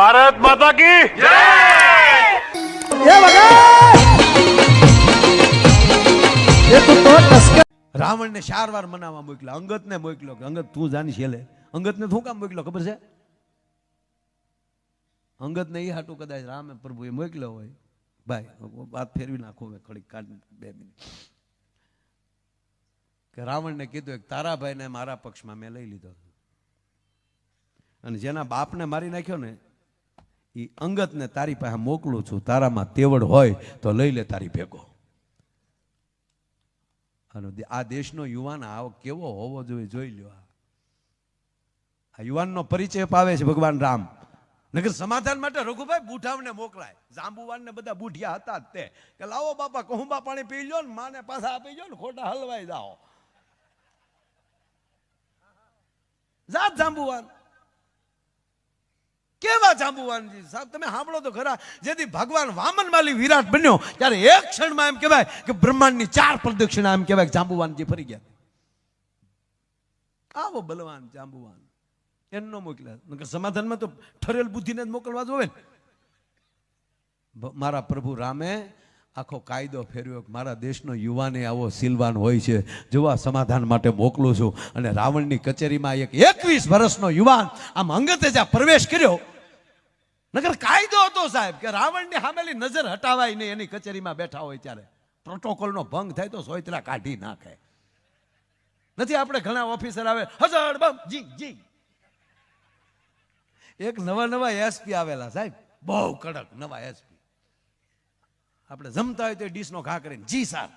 ભારત માતા કી રાવણને ચાર વાર મનાવવા મોકલ્યો, અંગતને મોકલ્યો કે, અંગત, તું જાની છેલે અંગતને શું કામ મોકલ્યો, ખબર છે? અંગતને એ હાટું કદાચ રામે પ્રભુએ મોકલ્યો હોય. ભાઈ વાત ફેરવી નાખો મેં ખડી કાઢ બે મિનિટ. કે રાવણને કીધું એક તારાભાઈને મારા પક્ષમાં મેં લઈ લીધો. અને જેના બાપને મારી નાખ્યો ને એ અંગતને તારી પાસે મોકલું છું, તારામાં તેવડ હોય તો લઈ લે તારી ભેગો. અને આ દેશનો યુવાન આવો કેવો હોવો જોઈએ જોઈ લ્યો આ. યુવાનનો પરિચય પાવે છે ભગવાન રામ. નગર સમાધાન માટે રઘુભાઈ બુઢાવને મોકલાય. જાંબુવાન ને બધા બુઢિયા હતા તે. કે લાવો બાપા કહુંબા પાણી પી લો ને માને પાછા આપી જો ને ખોટા હલવાઈ જાઓ. જાત જાંબુવાન. કેવા જાંબુવાનજી? સાહેબ, તમે સાંભળો તો ખરા. જેથી ભગવાન વામન માલી વિરાટ બન્યો, ત્યારે એક ક્ષણમાં એમ કહેવાય કે બ્રહ્માંડની ચાર પ્રદક્ષિણા એમ કહેવાય કે જાંબુવાનજી ફરી ગયા. આવો બલવાન જાંબુવાન. એનો મોકલ્યા. નકર સમાધાનમાં તો ઠરેલ બુદ્ધિને જ મોકલવા જોવે ને. મારા પ્રભુ રામે આખો કાયદો ફેરવ્યો મારા દેશનો યુવાને આવો સિલવાન હોય છે. જોવા સમાધાન માટે મોકલું છું. અને રાવણની કચેરીમાં એક એકવીસ વર્ષનો યુવાન આમ અંગતે જ પ્રવેશ કર્યો. નગર કાયદો હતો સાહેબ કે રાવણની સામેલી નજર હટાવાય નહીં, એની કચેરીમાં બેઠા હોય ત્યારે. પ્રોટોકોલનો ભંગ થાય તો સોયતરા કાઢી નાખે. નથી આપણે ઘણા ઓફિસર આવે હજાર બમ, જી જી. એક નવા નવા એસપી આવેલા સાહેબ. બહુ કડક નવા એસપી. આપણે જમતા હોય તો ડીશનો ઘા કરીને, જી સર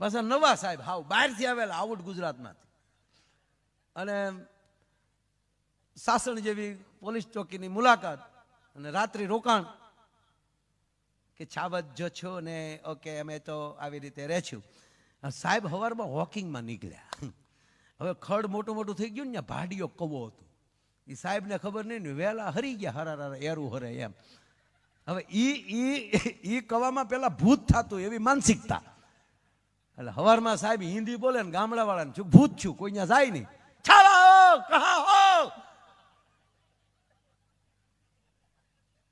પાછા નવા સાહેબ, હાવ બહારથી આવેલા, આઉટ ગુજરાતમાંથી. અને સાસણ જેવી પોલીસ ચોકીની મુલાકાત અને રાત્રિ રોકાણ કે છાવત જો છો ને, ઓકે, અમે તો આવી રીતે રહેશું સાહેબ હવારમાં વોકિંગમાં નીકળ્યા. હવે ખડ મોટું મોટું થઈ ગયું ને ભાડિયો કવો હતો. એ સાહેબને ખબર નહીં ને વહેલા હરી ગયા હરા હરા એરું હરે એમ. હવે ઈ ઈ ઈ કવામાં પેલા ભૂત થતું એવી માનસિકતા. એટલે હવારમાં સાહેબ હિન્દી બોલે ને ગામડાવાળાને છું, ભૂત છું, કોઈ ત્યાં જાય નહીં. છાવા કહા, હો.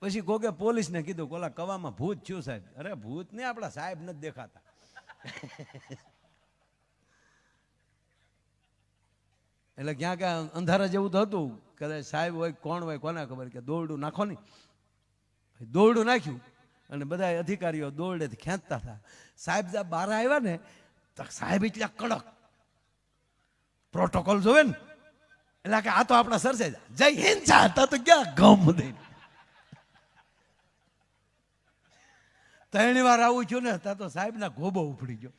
પછી કોકે પોલીસને કીધું કોલા કવામાં ભૂત છું સાહેબ. અરે ભૂત ને આપણા સાહેબ નથી દેખાતા. એટલે ક્યાં ક્યાં અંધારા જેવું તો હતું કદાચ સાહેબ હોય, કોણ હોય, કોને ખબર કે દોરડું નાખો ને દોરડું નાખ્યું અને બધા અધિકારીઓ દોરડેથી ખેંચતા હતા. સાહેબ જ્યાં બહાર આવ્યા ને, તો સાહેબ એટલા કડક. પ્રોટોકોલ જોવે ને, એટલે કે આ તો આપણા સરસે જય હિન્દ હતા તો ક્યાં ગમ દઈને ત્રણ વાર આવું છું ને, ત્યાં તો સાહેબના ગોબો ઉપડી ગયો.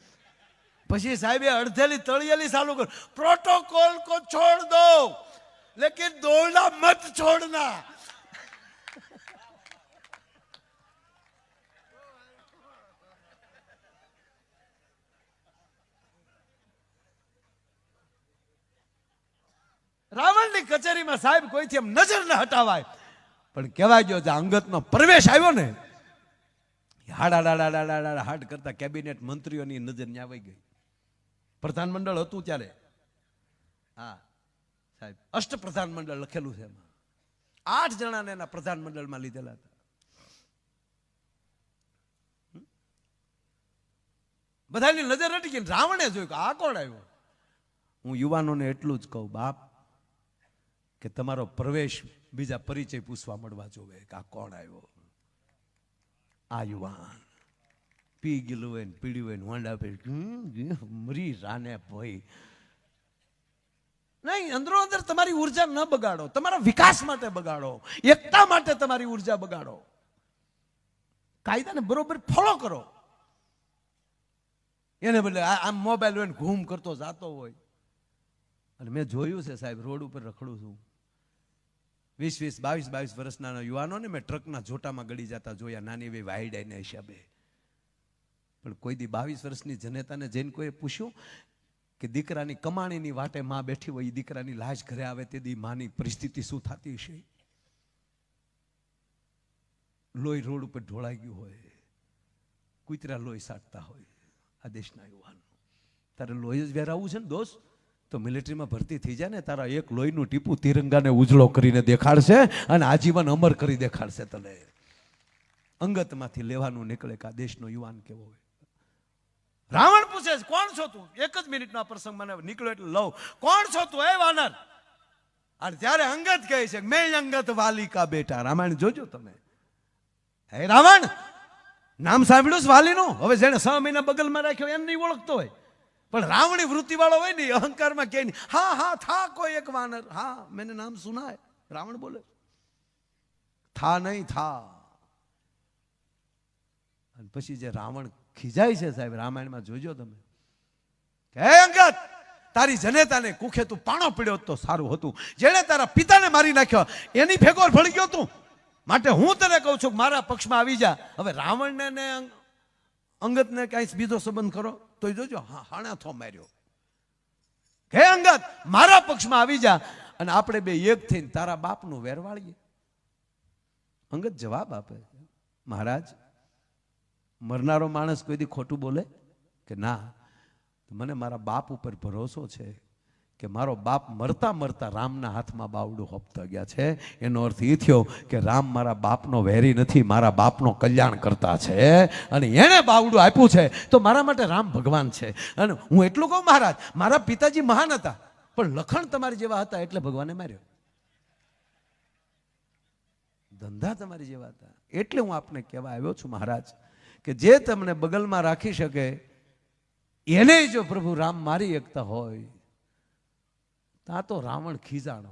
પછી સાહેબે અડધેલી તળિયેલી ચાલુ કર પ્રોટોકોલ કો છોડ દો, લેકિન દોરડા મત છોડના. રાવણની કચેરીમાં સાહેબ કોઈથી એમ નજર ન હટાવાય. પણ કહેવાય ગયો અંગતનો પ્રવેશ આવ્યો ને હાડા ડાડા ડાડા ડાડા હાડ કરતા કેબિનેટ મંત્રીઓની નજર ન્યા આવી ગઈ. પ્રધાનમંડળ હતું ત્યારે. હા, સાહેબ, અષ્ટ પ્રધાનમંડળ લખેલું છે એમાં. આઠ જણાને એના પ્રધાનમંડળમાં લીધેલા હતા? બધાની નજર હટી ગઈ રાવણે જોયું કે આ કોણ આવ્યો? હું યુવાનોને એટલું જ કહું, બાપ કે તમારો પ્રવેશ બીજા પરિચય પૂછવા મળવા જોવે કે આ કોણ આવ્યો? આ યુવાન. પી ગયેલું હોય ને, પીડ્યું હોય પે મરી રાને ભાઈ નહીં, અંદરો અંદર તમારી ઊર્જા ન બગાડો. તમારા વિકાસ માટે બગાડો. એકતા માટે તમારી ઊર્જા બગાડો. કાયદાને બરોબર ફોલો કરો. એને બદલે આમ મોબાઈલ હોય ઘૂમ કરતો જાતો હોય. અને મેં જોયું છે સાહેબ, રોડ ઉપર રખડું છું. વીસ વીસ, બાવીસ બાવીસ વર્ષના યુવાનોને મેં ટ્રકના જોટામાં ગળી જતા જોયા. નાની એવી વાઈડાઈના હિસાબે. પણ કોઈ દી બાવીસ વર્ષની જનેતાને જઈને કોઈ પૂછ્યું કે દીકરાની કમાણીની વાટે માં બેઠી હોય એ દીકરાની લાશ ઘરે આવે તે દી માની પરિસ્થિતિ શું થતી હશે? લોહી રોડ ઉપર ઢોળાઈ ગયું હોય. કૂતરા લોહી સાટતા હોય આ દેશના યુવાનો. તારે લોહી જ વેરાવવું છે ને દોસ્ત? તો મિલિટરીમાં ભરતી થઈ જાય ને, તારા એક લોહીનું ટીપું તિરંગાને ઉજળો કરીને દેખાડશે અને આજીવન અમર કરી દેખાડશે તને. અંગતમાંથી લેવાનું નીકળે કે આ દેશનો યુવાન કેવો હોય. રાવણ પૂછે કોણ છો તું? એક જ મિનિટનો પ્રસંગ મને નીકળ્યો એટલે લઉં. કોણ છો તું, એ વાનર? અને ત્યારે અંગત કહે છે, મેં અંગત વાલિકા બેટા. રામાયણ જોજો તમે. હે રાવણ, નામ સાંભળ્યું છે વાલીનું? હવે જેને છ મહિના બગલમાં રાખ્યો, એમ નહીં ઓળખતો હોય. પણ રાવણી વૃત્તિ વાળો હોય ને અહંકારમાં કે હા હા, થા કોઈ એક વાનર. હા, મેને નામ સુના રાવણ બોલે, થા નહીં, થા. અને પછી જે રાવણ ખીજાય છે સાહેબ, રામાયણમાં જોજો તમે. કે અંગત, તારી જનેતાને કુખે તું પાણો પીડ્યો તો સારું હતું. જેણે તારા પિતાને મારી નાખ્યો, એની ભેગો ભળી ગયો તું. માટે હું તને કહું છું મારા પક્ષમાં આવી જા. હવે રાવણને અંગતને કાંઈ બીજો સંબંધ કરો તો જોજો, હા હાણા થો માર્યો. હે અંગત, મારા પક્ષમાં આવી જા અને આપણે બે એક થઈને તારા બાપનું વેરવાળીએ. અંગત જવાબ આપે. મહારાજ, મરનારો માણસ કોઈ દી ખોટું બોલે? કે ના મને મારા બાપ ઉપર ભરોસો છે. કે મારો બાપ મરતા મરતા રામના હાથમાં બાવડું હોપતા ગયા છે. એનો અર્થ એ થયો કે રામ મારા બાપનો વેરી નથી, મારા બાપનો કલ્યાણ કરતા છે અને એણે બાવડું આપ્યું છે. તો મારા માટે રામ ભગવાન છે. અને હું એટલું કહું મહારાજ, મારા પિતાજી મહાન હતા, પણ લખણ તમારી જેવા હતા એટલે ભગવાને માર્યો. ધંધા તમારી જેવા હતા. એટલે હું આપને કહેવા આવ્યો છું મહારાજ, કે જે તમને બગલમાં રાખી શકે, એને જો પ્રભુ રામ મારી એકતા હોય તા તો રાવણ ખીજાણો.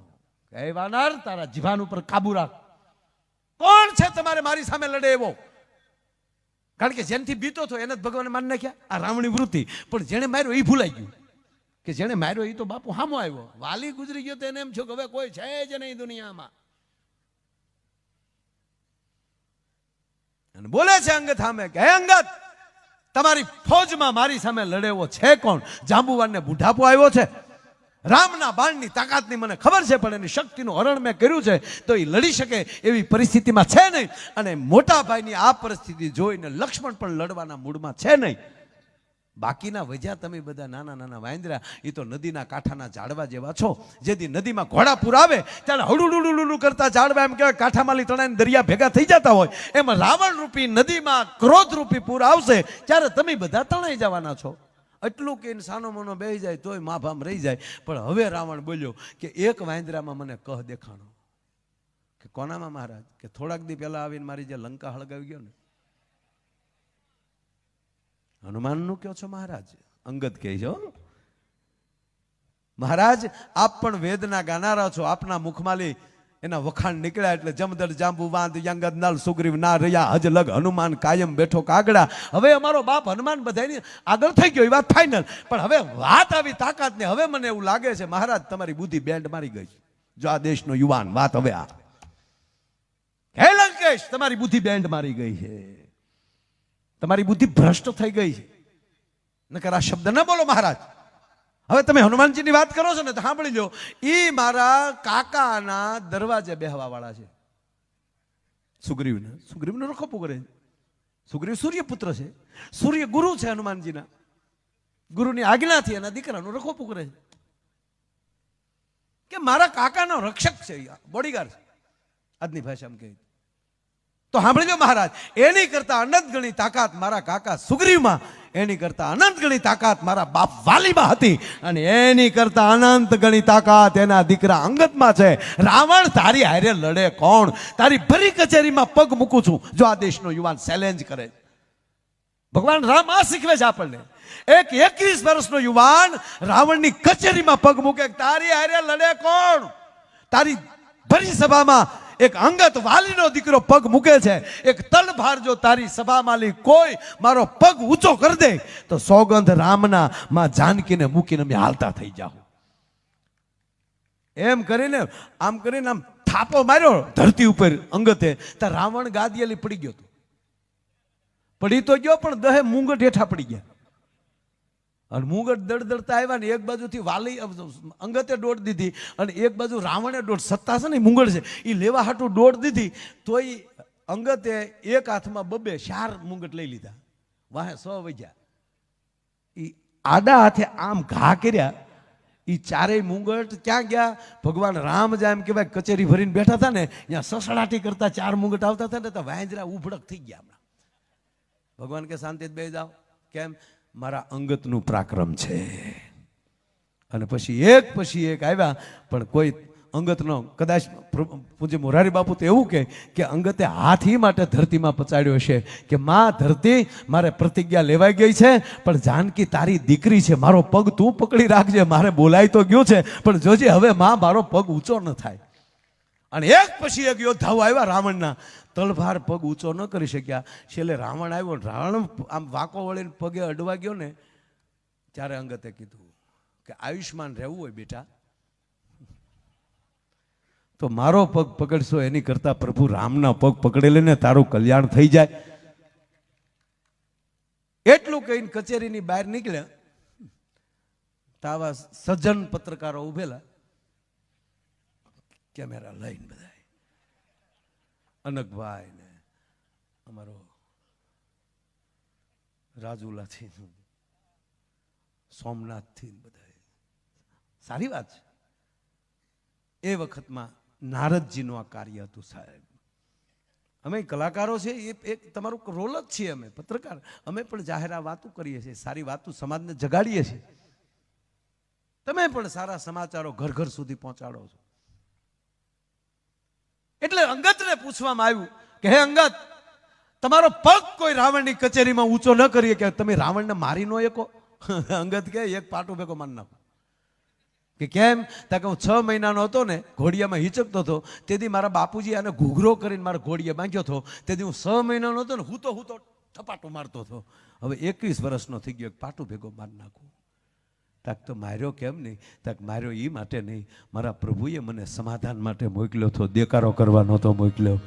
કે વાનર, તારા જીભાન ઉપર કાબુ રાખ. કોણ છે તમારે મારી સામે લડે એવો? કારણ કે જેનથી બીતો હતો એને જ ભગવાને માન નાખ્યા. આ રાવણી વૃત્તિ. પણ જેણે માર્યો એ ભૂલાઈ ગયું. કે જેણે માર્યો એ તો બાપુ હામો આવ્યો. વાલી ગુજરી ગયો તો એને એમ છો કે હવે કોઈ છે જ નહીં દુનિયામાં. અને બોલે છે અંગત સામે કે, હે અંગત, તમારી ફૌજમાં મારી સામે લડેવો છે કોણ? જાંબુવાનને બુઢાપો આવ્યો છે. રામના બાણની તાકાતની મને ખબર છે, પણ એની શક્તિનું હરણ મેં કર્યું છે, તો એ લડી શકે એવી પરિસ્થિતિમાં છે નહીં. અને મોટા ભાઈની આ પરિસ્થિતિ જોઈને લક્ષ્મણ પણ લડવાના મૂડમાં છે નહીં. બાકીના વજ્યા તમે બધા નાના નાના વાંદરા એ તો નદીના કાંઠાના ઝાડવા જેવા છો. જેથી નદીમાં ઘોડાપુર આવે, ત્યારે હળુડુડુડુડુ કરતા ઝાડવા એમ કહેવાય કાંઠામાંથી તણાઈને દરિયા ભેગા થઈ જતા હોય એમાં રાવણ રૂપી નદીમાં ક્રોધ રૂપી પૂર આવશે ત્યારે તમે બધા તણાઈ જવાના છો એટલું કે સાનો મનો બે જાય તોય માફામ રહી જાય. પણ હવે રાવણ બોલ્યો કે એક વાંદરામાં મને કહ દેખાણો. કે કોનામાં મહારાજ? કે થોડાક દી પહેલાં આવીને મારી જે લંકા હળગાવી ગયો ને. હનુમાનનું કહો છો મહારાજ? અંગત કહેજો મહારાજ, આપ પણ વેદના ગાનારા છો. આપના મુખમાંથી એના વખાણ નીકળ્યા એટલે જમદર જાંબુ વાંધ યંગદ નલ સુગ્રીવ ના રહ્યા હજ, લગ, હનુમાન, કાયમ, બેઠો, કાગડા. હવે અમારો બાપ હનુમાન બધાની આગળ થઈ ગયો, એ વાત ફાઇનલ પણ હવે વાત આવી તાકાત ને હવે મને એવું લાગે છે, મહારાજ, તમારી બુદ્ધિ બેન્ડ મારી ગઈ છે. જો આ દેશનો યુવાન વાત હવે આ. હે લંકેશ, તમારી બુદ્ધિ બેન્ડ મારી ગઈ છે. તમારી બુદ્ધિ ભ્રષ્ટ થઈ ગઈ છે. નકર આ શબ્દ ન બોલો, મહારાજ. હવે તમે હનુમાનજીની વાત કરો છો ને તો સાંભળી લો. એ મારા કાકાના દરવાજે બેહવાવાળા છે. સુગ્રીવને. સુગ્રીવનો રખો કરે. છે સુગ્રીવ સૂર્યપુત્ર છે. સૂર્ય ગુરુ છે હનુમાનજીના. ગુરુની આજ્ઞાથી એના દીકરાનું રખોપું કરે છે. કે મારા કાકાનો રક્ષક છે બોડીગાર્ડ. છે આજની ભાષામાં કહે. તો સાંભળી લો મહારાજ, એની કરતા અનંત ગણી તાકાત મારા કાકા સુગ્રીવમાં એની કરતાં અનંત ગણી તાકાત મારા બાપ વાલીમાં હતી અને એની કરતાં અનંત ગણી તાકાત એના દીકરા અંગતમાં છે. રાવણ, તારી હારે લડે કોણ? તારી ભરી કચેરીમાં પગ મૂકું છું. જો આ દેશનો યુવાન ચેલેન્જ કરે. ભગવાન રામ આ શીખવે છે આપણને. એક એકવીસ વર્ષનો યુવાન રાવણની કચેરીમાં પગ મૂકે તારી હારે લડે કોણ? તારી ભરી સભામાં એક અંગત વાલીનો દીકરો પગ મૂકે છે. એક તલભાર જો તારી સભામાંલી કોઈ મારો પગ ઊંચો કરી દે, તો સોગંધ રામના માં જાનકીને મૂકીને અમે હાલતા થઈ જાઓ એમ કરીને, આમ કરીને આમ થાપો માર્યો, ધરતી ઉપર અંગતે ત્યાં રાવણ ગાદિયેલી પડી ગયો હતો. પડી તો ગયો, પણ દહે મુંગટ હેઠા પડી ગયા. અને મુંગટ દડદડતા આવ્યા ને એક બાજુથી વાલી અંગતે દોડ દીધી અને એક બાજુ રાવણે દોડ. સત્તા છે ને મુંગટ છે. એ લેવા હાટું દોડ દીધી, તોય અંગતે એક હાથમાં બબે ચાર મુંગટ લઈ લીધા. વાહે સો વજ્યા. એ આડા હાથે આમ ઘા કર્યા. એ ચારેય મુંગટ ક્યાં ગયા? ભગવાન રામ જાય એમ કહેવાય કચેરી ભરીને બેઠા હતા ને, ત્યાં સસડાટી કરતા ચાર મુંગટ આવતા હતા ને, તો વાંજરા ઉભડક થઈ ગયા હમણાં. ભગવાન કે શાંતિ બે જાઓ. કેમ? મારા અંગતનું પ્રાક્રમ છે. અને પછી એક પછી એક આવ્યા, પણ કોઈ અંગતનો કદાચ પૂજ્ય મોરારી બાપુ તો એવું કહે કે અંગતે હાથ માટે ધરતીમાં પચાડ્યો છે, કે માં ધરતી મારે પ્રતિજ્ઞા લેવાઈ ગઈ છે, પણ જાનકી તારી દીકરી છે, મારો પગ તું પકડી રાખજે, મારે બોલાય તો ગયો છે, પણ જોજે હવે માં મારો પગ ઊંચો ન થાય. અને એક પછી એક યોદ્ધાઓ આવ્યા રાવણના તલભાર પગ ઊંચો ન કરી શક્યા. છેલ્લે રાવણ આવ્યો રાવણ આમ વાંકો વળીને પગે અડવા ગયો ને, ત્યારે અંગતે કીધું કે આયુષ્માન રહેવું હોય બેટા. તો મારો પગ પકડશો, એની કરતા પ્રભુ રામના પગ પકડી લઈને તારું કલ્યાણ થઈ જાય. એટલું કહીને કચેરીની બહાર નીકળ્યા. તાવા સજ્જન પત્રકારો ઉભેલા. કેમેરા લઈને બધા. અનકભાઈ ને અમારો રાજુલાથી સોમનાથથી બધા સારી વાત છે. એ વખતમાં નારદજીનું આ કાર્ય હતું સાહેબ. અમે કલાકારો છે, એ એક તમારું રોલ જ છીએ અમે, પત્રકાર. અમે પણ જાહેર આ વાતો કરીએ છીએ, સારી વાતો સમાજને જગાડીએ છીએ. તમે પણ સારા સમાચારો ઘર ઘર સુધી પહોંચાડો છો. એટલે અંગતને પૂછવામાં આવ્યું કે, હે અંગત, તમારો પગ કોઈ રાવણની કચેરીમાં ઊંચો ન કરીએ કે તમે રાવણને મારી નો એકો અંગત કે એક પાટો ભેગો માન નાખો. કે, કેમ? તા કે હું છ મહિનાનો હતો ને, ઘોડિયામાં હિચકતો હતો, તેથી મારા બાપુજી આને ઘૂઘરો કરીને મારા ઘોડિયા બાંધ્યો હતો, તેથી હું છ મહિનાનો હતો ને, હું તો હું તો થપાટો મારતો હતો. હવે એકવીસ વર્ષનો થઈ ગયો, એક પાટું ભેગો માર નાખું. તાક તો માર્યો કેમ નહીં? તક માર્યો એ માટે નહીં. મારા પ્રભુએ મને સમાધાન માટે મોકલ્યો હતો દેકારો કરવા નહોતો મોકલ્યો.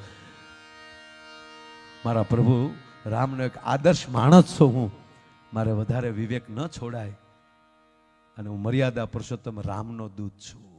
મારા પ્રભુ, રામનો એક આદર્શ માણસ છું હું. મારે વધારે વિવેક ન છોડાય. અને હું મર્યાદા પુરુષોત્તમ રામનો દૂત છું.